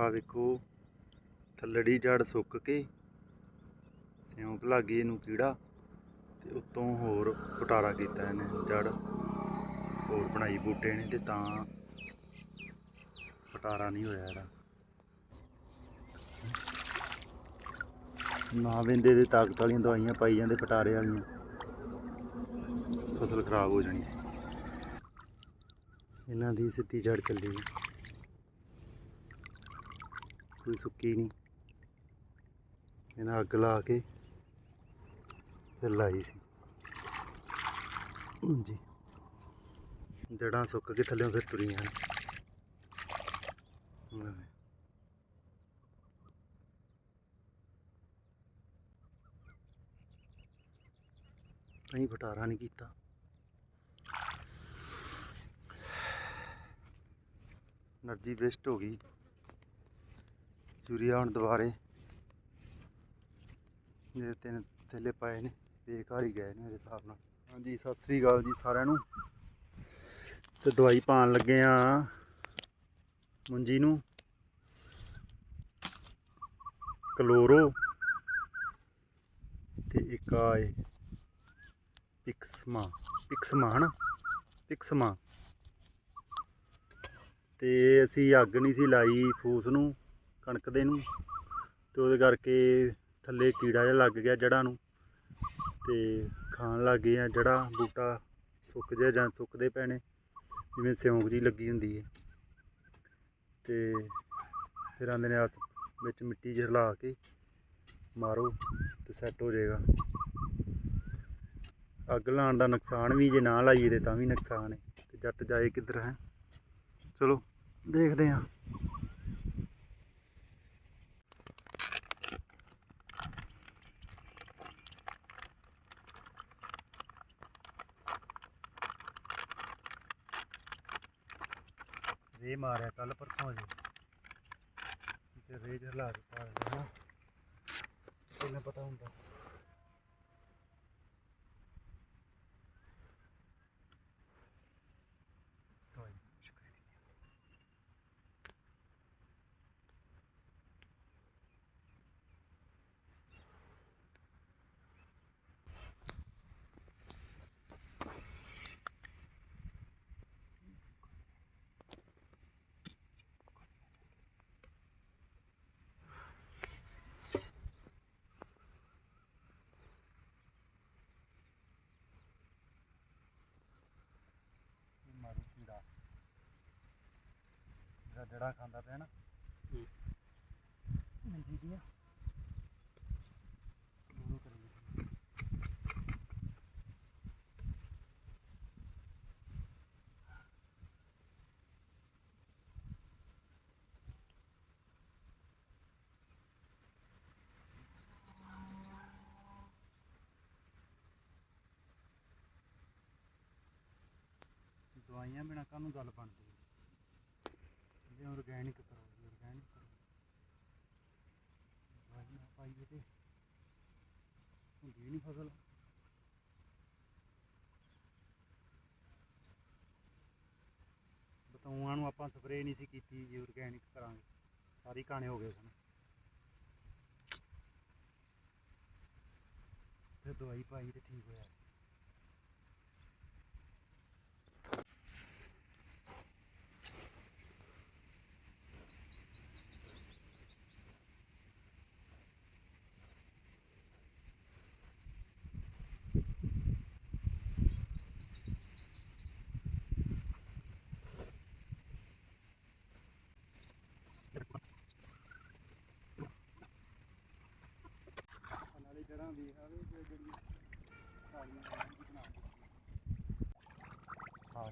ਆ ਵੇਖੋ, ਥੱਲੜੀ ਜੜ ਸੁੱਕ ਕੇ ਸਿਉਂਕ ਲੱਗੀ ਇਹਨੂੰ ਕੀੜਾ ਤੇ ਉੱਤੋਂ ਹੋਰ ਫਟਾਰਾ ਕੀਤਾ ਇਹਨੇ ਜੜ ਹੋਰ ਬਣਾਈ ਬੂਟੇ ਨੇ ਤੇ ਤਾਂ ਫਟਾਰਾ ਨਹੀਂ ਹੋਇਆ ਇਹਦਾ। ਨਾ ਵਿੰਦੇ ਦੇ ਤਾਕਤ ਵਾਲੀਆਂ ਦਵਾਈਆਂ ਪਾਈ ਜਾਂਦੇ ਫਟਾਰੇ ਵਾਲੀਆਂ। ਫਸਲ ਖਰਾਬ ਹੋ ਜਾਣੀ ਸੀ। ਇਹਨਾਂ ਦੀ ਸਿੱਧੀ ਜੜ ਚੱਲੀ। ਕੋਈ ਸੁੱਕੀ ਨਹੀਂ। ਇਹਨਾਂ ਅੱਗ ਲਾ ਕੇ ਫਿਰ ਲਾਈ ਸੀ। ਜੀ ਜੜਾਂ ਸੁੱਕ ਕੇ ਥੱਲੇ ਫਿਰ ਤੁਰੀਆਂ ਨੇ। ਅਸੀਂ ਫਟਾਰਾ ਨਹੀਂ ਕੀਤਾ। એનર્ਜੀ ਵੇਸਟ ਹੋ ਗਈ। ਯੂਰੀਆ ਹੁਣ ਦੁਬਾਰੇ। ਜਿਹੜੇ ਤਿੰਨ ਥੈਲੇ ਪਾਏ ਨੇ ਬੇਕਾਰ ਹੀ ਗਏ ਨੇ ਮੇਰੇ ਹਿਸਾਬ ਨਾਲ। ਹਾਂਜੀ ਸਤਿ ਸ੍ਰੀ ਅਕਾਲ ਜੀ ਸਾਰਿਆਂ ਨੂੰ। ਤੇ ਦਵਾਈ ਪਾਣ ਲੱਗੇ ਆ ਮੁੰਜੀ ਨੂੰ। ਕਲੋਰੋ। ਤੇ ਇੱਕ ਆ ਏ ਪਿਕਸਮਾ ਪਿਕਸਮਾ ਹਨਾ? ਪਿਕਸਮਾ। ਤੇ ਅਸੀਂ ਅੱਗ ਨਹੀਂ ਸੀ ਲਾਈ ਫੂਸ ਨੂੰ। ਕਣਕ ਦੇ ਨੂੰ ਤੇ ਉਹਦੇ ਕਰਕੇ ਥੱਲੇ ਕੀੜਾ ਜਿਹਾ ਲੱਗ ਗਿਆ ਜੜ੍ਹਾਂ ਨੂੰ ਤੇ ਖਾਣ ਲੱਗ ਗਏ ਆ ਜੜ੍ਹਾਂ, ਬੂਟਾ ਸੁੱਕ ਜਾ ਜਾਂ ਸੁੱਕਦੇ ਪੈਣੇ, ਜਿਵੇਂ ਸਿਉਂਕ ਜੀ ਲੱਗੀ ਹੁੰਦੀ ਹੈ। ਤੇ ਫਿਰ ਆਂਦੇ ਨੇ ਹੱਥ ਵਿੱਚ ਮਿੱਟੀ ਜਿਹੀ ਲਾ ਕੇ ਮਾਰੋ ਤੇ ਸੈੱਟ ਹੋ ਜਾਏਗਾ। ਅੱਗ ਲਾਉਣ ਦਾ ਨੁਕਸਾਨ ਵੀ ਜੇ ਨਾ ਲਾਈਏ ਤੇ ਤਾਂ ਵੀ ਨੁਕਸਾਨ ਹੈ। ਤੇ ਜੱਟ ਜਾਏ ਕਿੱਧਰ ਹੈ? ਚਲੋ, ਦੇਖਦੇ ਹਾਂ। ਰੇ ਮਾਰਿਆ ਕੱਲ ਪਰਸੋਂ ਜੇ ਤੇ ਰੇ ਜਲਾ ਕੇ ਪਾ ਪਤਾ ਹੁੰਦਾ ਦਵਾਈ ਸ਼ੁਕਰ ਮਾਰੂ ਕੀੜਾ ਜਿਹੜਾ ਖਾਂਦਾ ਪਿਆ ਨਾ। ਮੰਜੀ ਦੀਆਂ। ਉਹਨੂੰ ਕਰੀ ਦਵਾਈਆਂ ਬਿਨਾ ਕਾਹਨੂੰ ਗੱਲ ਬਣਦੀ ਹੈ ਜੇ ਆਰਗੈਨਿਕ ਕਰੋ ਆਰਗੈਨਿਕ ਕਰੋ। ਦਵਾਈ ਪਾਈਏ ਤੇ। ਹੁੰਦੀ ਨਹੀਂ ਫਸਲ। ਬਤਾਊਆਂ ਨੂੰ ਆਪਾਂ ਸਪਰੇਅ ਨਹੀਂ ਸੀ ਕੀਤੀ ਜੇ ਆਰਗੈਨਿਕ ਕਰਾਂਗੇ। ਸਾਰੀ ਕਾਣੇ ਹੋ ਗਏ ਸਨ। ਤੇ ਦਵਾਈ ਪਾਈ ਤੇ ਠੀਕ ਹੋਇਆ। ਬਣਾਉਂਦੀ ਆ ਵੀ ਜੇ ਜਿਹੜੀ ਕਾਲੀਆਂ ਬਣਾਉਂਦੀ ਹਾਂ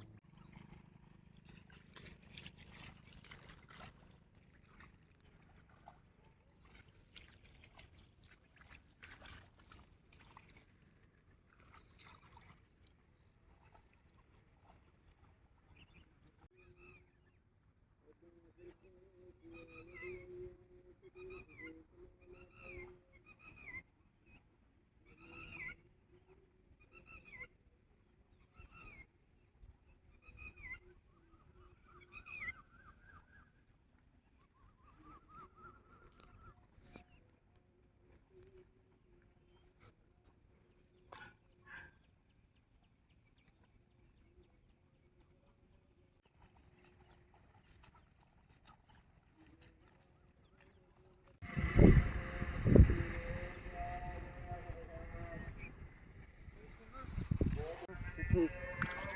ਹਾਂ।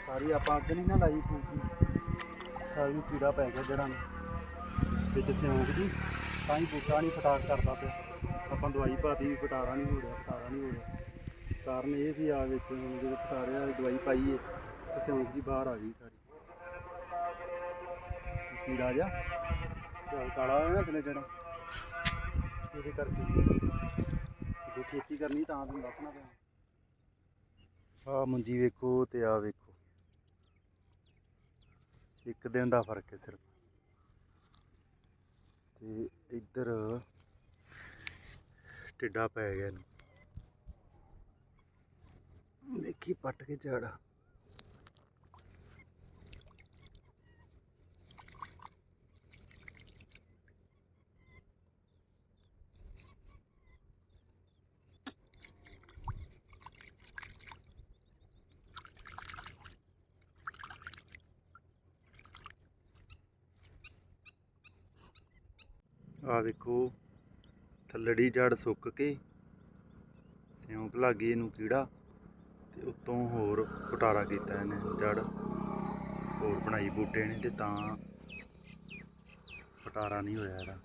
ਸਾਰੀ ਆਪਾਂ ਅੱਗ ਨਹੀਂ ਨਾ ਲਾਈ ਫੂਕੀ ਸਾਰੀ ਕੀੜਾ ਪੈ ਗਿਆ ਜੜਾਂ ਨੂੰ। ਵਿੱਚ ਸਿਉਂਕ ਦੀ ਤਾਂ ਹੀ ਬੂਟਾ ਨਹੀਂ ਫਟਾਰ ਕਰਦਾ ਪਿਆ। ਆਪਾਂ ਦਵਾਈ ਪਾਤੀ ਵੀ ਫਟਾਰਾ ਨਹੀਂ ਹੋ ਰਿਹਾ ਫਟਾਰਾ ਨਹੀਂ ਹੋ ਰਿਹਾ। ਕਾਰਨ ਇਹ ਸੀ ਆ ਵਿੱਚ ਹੁਣ ਜਦੋਂ ਫਟਾਰੇ ਵਾਲੀ ਦਵਾਈ ਪਾਈਏ ਤੇ ਸਿਉਂਕ ਜੀ ਬਾਹਰ ਆ ਗਈ ਸਾਰੀ। ਕੀੜਾ ਜਾ ਤੇ ਕਾਲਾ ਹੋਇਆ ਨਾ ਥੱਲੇ ਜੜਾਂ ਇਹਦੇ ਕਰਕੇ। ਜੇ ਖੇਤੀ ਕਰਨੀ ਤਾਂ ਤੁਹਾਨੂੰ ਦੱਸਣਾ ਪਿਆ ਆ ਮੰਜੀ ਵੇਖੋ ਤੇ ਆ ਵੇਖੋ। ਇੱਕ ਦਿਨ ਦਾ ਫ਼ਰਕ ਹੈ ਸਿਰਫ। ਤੇ ਇੱਧਰ ਟਿੱਡਾ ਪੈ ਗਿਆ ਇਹਨੂੰ। ਦੇਖੀ ਪੱਟ ਕੇ ਝਾੜਾ। ਆ ਵੇਖੋ ਥੱਲੜੀ ਜੜ ਸੁੱਕ ਕੇ ਸਿਉਂਕ ਲੱਗੀ ਇਹਨੂੰ ਕੀੜਾ ਤੇ ਉੱਤੋਂ ਹੋਰ ਫਟਾਰਾ ਕੀਤਾ ਇਹਨੇ ਜੜ। ਹੋਰ ਬਣਾਈ ਬੂਟੇ ਨੇ ਤੇ ਤਾਂ ਫਟਾਰਾ ਨਹੀਂ ਹੋਇਆ ਇਹਦਾ।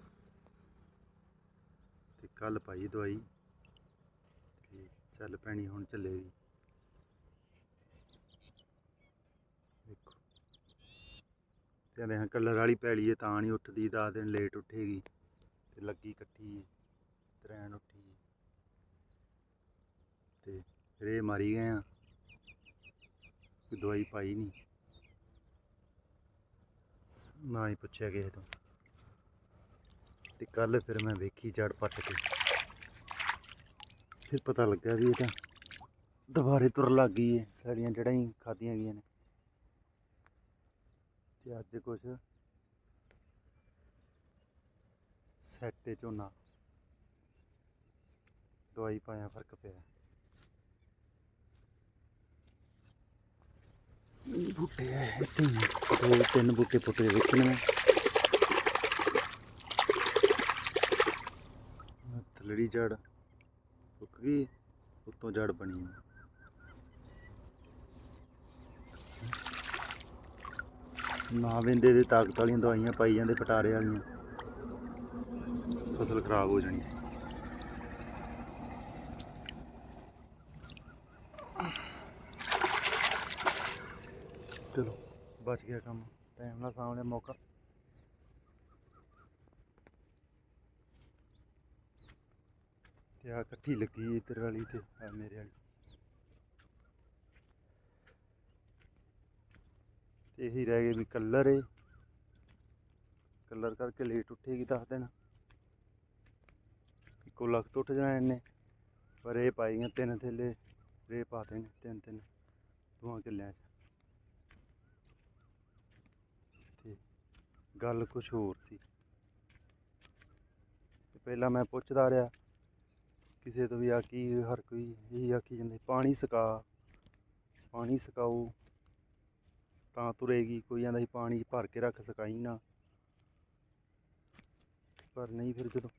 ਤੇ ਕੱਲ ਪਾਈ ਦਵਾਈ ਤੇ ਚੱਲ ਪੈਣੀ ਹੁਣ ਚੱਲੇਗੀ ਵੇਖੋ ਤੇ ਆਂਦੇ ਹਾਂ, ਕਲਰ ਵਾਲੀ ਪੈਲੀ ਹੈ ਤਾਂ ਨਹੀਂ ਉੱਠਦੀ 10 ਦਿਨ ਲੇਟ ਉੱਠੇਗੀ। ਤੇ ਲੱਗੀ ਇਕੱਠੀ, ਤਰੈਣ ਉੱਠੀ। ਤੇ ਰੇ ਮਾਰੀ ਗਏ ਆ ਕੋਈ ਦਵਾਈ ਪਾਈ ਨਹੀਂ ਨਾ ਹੀ ਪੁੱਛਿਆ ਕਿਸੇ ਤੋਂ। ਤੇ ਕੱਲ ਫਿਰ ਮੈਂ ਵੇਖੀ ਜੜ ਪੱਟ ਕੇ। ਫਿਰ ਪਤਾ ਲੱਗਾ ਵੀ ਇਹ ਤਾਂ ਦੁਬਾਰੇ ਤੁਰ ਲੱਗ ਗਈ ਹੈ ਸਾਡੀਆਂ ਜੜਾਂ ਹੀ ਖਾਧੀਆਂ ਗਈਆਂ ਨੇ। ਤੇ ਅੱਜ ਕੁਛ ਸੈੱਟ ਝੋਨਾ ਦਵਾਈ ਪਾਇਆ ਫ਼ਰਕ ਪਿਆ ਬੂਟੇ ਇੱਥੇ ਹੀ। ਦੋ ਤਿੰਨ ਬੂਟੇ ਪੁੱਟੇ ਮੈਂ ਆਹ ਥੱਲੜੀ ਜੜ ਸੁੱਕ ਗਈ ਉੱਤੋਂ ਜੜ ਬਣੀ ਆ। ਨਾ ਵਿੰਦੇ ਦੇ ਤਾਕਤ ਵਾਲੀਆਂ ਦਵਾਈਆਂ ਪਾਈ ਜਾਂਦੇ ਪਟਾਰੇ ਵਾਲੀਆਂ ਫਸਲ ਖਰਾਬ ਹੋ ਜਾਣੀ ਸੀ। ਚਲੋ, ਬਚ ਗਿਆ ਕੰਮ। ਟਾਈਮ ਨਾਲ ਸਾਹਮਣੇ ਮੌਕਾ। ਤੇ ਆ ਇਕੱਠੀ ਲੱਗੀ ਇੱਧਰ ਵਾਲੀ ਤੇ ਆ ਮੇਰੇ ਵਾਲੀ। ਤੇ ਇਹੀ ਰਹਿ ਗਏ ਵੀ ਕਲਰ ਏ। ਕਲਰ ਕਰਕੇ ਲੇਟ ਉੱਠੇਗੀ ਦੱਸ ਦੇਣਾ ਇੱਕੋ ਲੱਖ ਉੱਠ ਜਾਣਾ ਇਹਨੇ। ਪਰ ਇਹ ਪਾਈਆਂ ਤਿੰਨ ਥੇਲੇ ਰੇ ਪਾਤੇ ਨੇ ਤਿੰਨ ਤਿੰਨ। ਦੋਹਾਂ ਕਿੱਲਿਆਂ 'ਚ। ਤੇ ਗੱਲ ਕੁਝ ਹੋਰ ਸੀ। ਤੇ ਪਹਿਲਾਂ ਮੈਂ ਪੁੱਛਦਾ ਰਿਹਾ, ਕਿਸੇ ਤੋਂ ਵੀ ਆ ਕੀ ਹਰ ਕੋਈ ਇਹੀ ਆਖੀ ਜਾਂਦੇ, ਪਾਣੀ ਸਕਾ, ਪਾਣੀ ਸਕਾਓ ਤਾਂ ਤੁਰੇਗੀ, ਕੋਈ ਆਂਦਾ ਸੀ, ਪਾਣੀ ਭਰ ਕੇ ਰੱਖ, ਸਕਾਈ ਨਾ। ਪਰ ਨਹੀਂ, ਫਿਰ ਜਦੋਂ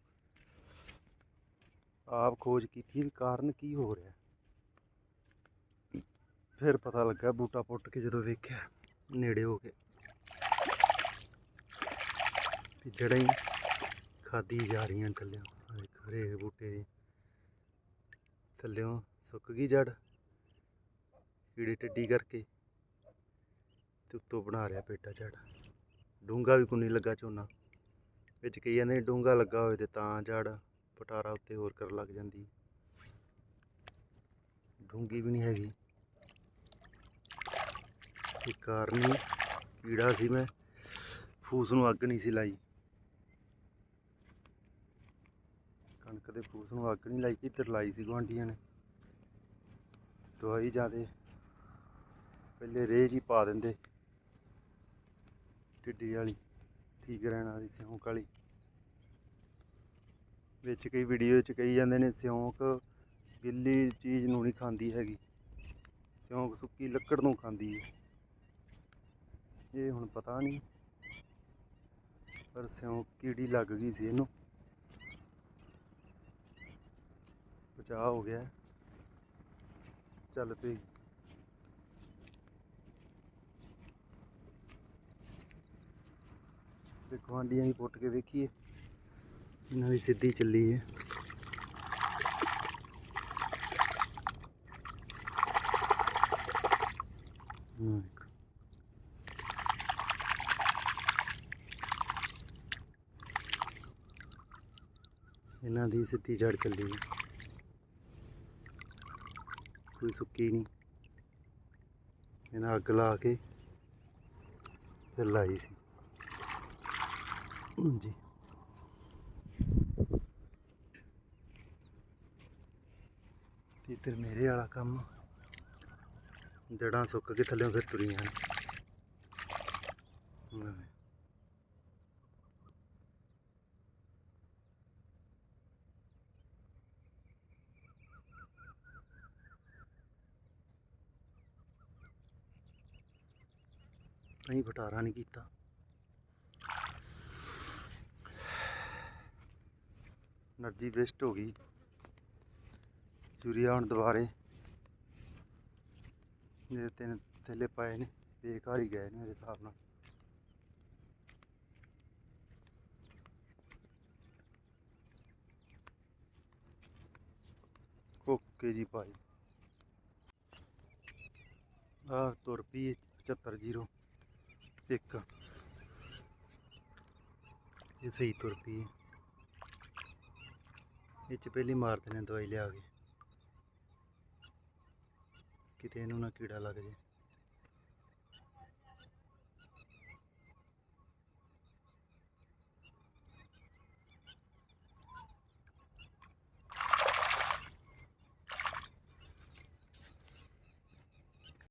ਆਪ ਖੋਜ ਕੀਤੀ ਵੀ ਕਾਰਨ ਕੀ ਹੋ ਰਿਹਾ। ਫਿਰ ਪਤਾ ਲੱਗਾ ਬੂਟਾ ਪੁੱਟ ਕੇ ਜਦੋਂ ਵੇਖਿਆ ਨੇੜੇ ਹੋ ਕੇ। ਵੀ ਜੜਾਂ ਹੀ ਖਾਦੀ ਜਾ ਰਹੀਆਂ ਥੱਲਿਓਂ ਆਹ ਹਰੇ ਬੂਟੇ। ਦੀ ਥੱਲਿਓਂ ਸੁੱਕ ਗਈ ਜੜ ਕੀੜੀ ਟੱਡੀ ਕਰਕੇ ਤੇ ਉੱਤੋਂ ਬਣਾ ਰਿਹਾ ਪੇਟਾ ਜੜ ਡੂੰਗਾ ਵੀ ਕੋਈ ਲੱਗਾ ਝੋਨਾ। ਵਿੱਚ ਕਈ ਜਾਂਦੇ ਡੂੰਗਾ ਲੱਗਾ ਹੋਵੇ ਤੇ ਤਾਂ ਜੜ ਪਟਾਰਾ ਉੱਤੇ ਹੋਰ ਕਰਨ ਲੱਗ ਜਾਂਦੀ। ਡੂੰਗੀ ਵੀ ਨਹੀਂ ਹੈਗੀ। ਇਹ ਕਾਰਨ ਹੀ ਕੀੜਾ ਸੀ ਮੈਂ। ਫੂਸ ਨੂੰ ਅੱਗ ਨਹੀਂ ਸੀ ਲਾਈ। ਕਣਕ ਦੇ ਫੂਸ ਨੂੰ ਅੱਗ ਨਹੀਂ ਲਾਈ ਕਿੱਧਰ ਲਾਈ ਸੀ ਗੁਆਂਢੀਆਂ ਨੇ। ਦਵਾਈ ਜਾਦੇ ਪਹਿਲੇ ਰੇਜ ਹੀ ਪਾ ਦਿੰਦੇ। ਟਿੱਡੀ ਵਾਲੀ, ਠੀਕ ਰਹਿਣ ਵਾਲੀ, ਸਿਉਂਕ ਵਾਲੀ। ਵਿੱਚ ਕਈ ਵੀਡੀਓ 'ਚ ਕਹੀ ਜਾਂਦੇ ਨੇ, ਸਿਉਂਕ ਗਿੱਲੀ ਚੀਜ਼ ਨੂੰ ਨਹੀਂ ਖਾਂਦੀ ਹੈਗੀ। ਸਿਉਂਕ ਸੁੱਕੀ ਲੱਕੜ ਨੂੰ ਖਾਂਦੀ ਹੈ ਇਹ ਹੁਣ ਪਤਾ ਨਹੀਂ। ਪਰ ਸਿਉਂਕ ਕੀੜੀ ਲੱਗ ਗਈ ਸੀ ਇਹਨੂੰ। ਬਚਾਅ ਹੋ ਗਿਆ। ਚੱਲ ਪਈ। ਤੇ ਗਵਾਂਡੀਆਂ ਦੀ ਪੁੱਟ ਕੇ ਵੇਖੀਏ। ਇਹਨਾਂ ਦੀ ਸਿੱਧੀ ਚੱਲੀ ਹੈ। ਇਹਨਾਂ ਦੀ ਸਿੱਧੀ ਜੜ ਚੱਲੀ ਹੈ। ਕੋਈ ਸੁੱਕੀ ਨਹੀਂ। ਇਹਨਾਂ ਅੱਗ ਲਾ ਕੇ ਫਿਰ ਲਾਈ ਸੀ। ਜੀ ਇੱਧਰ ਮੇਰੇ ਵਾਲਾ ਕੰਮ ਜੜਾਂ ਸੁੱਕ ਕੇ ਥੱਲੇ ਫਿਰ ਤੁਰੀਆਂ ਨੇ। ਅਸੀਂ ਵਟਾਰਾ ਨਹੀਂ ਕੀਤਾ। એનર્ਜੀ ਵੇਸਟ ਹੋ ਗਈ। ਯੂਰੀਆ ਹੁਣ ਦੁਬਾਰੇ। ਜਿਹੜੇ ਤਿੰਨ ਥੈਲੇ ਪਾਏ ਨੇ, ਬੇਕਾਰ ਹੀ ਗਏ ਨੇ ਮੇਰੇ ਹਿਸਾਬ ਨਾਲ। ਓਕੇ ਜੀ ਭਾਈ। ਆ ਤੁਰ ਪਈ 7501 ਇਹ ਸਹੀ ਤੁਰ ਪੀ ਇਹ ਚ ਪਹਿਲੀ ਮਾਰ ਦੇਣੇ ਦਵਾਈ ਲਿਆ ਕੇ। ਕਿਤੇ ਇਹਨੂੰ ਨਾ ਕੀੜਾ ਲੱਗ ਜੇ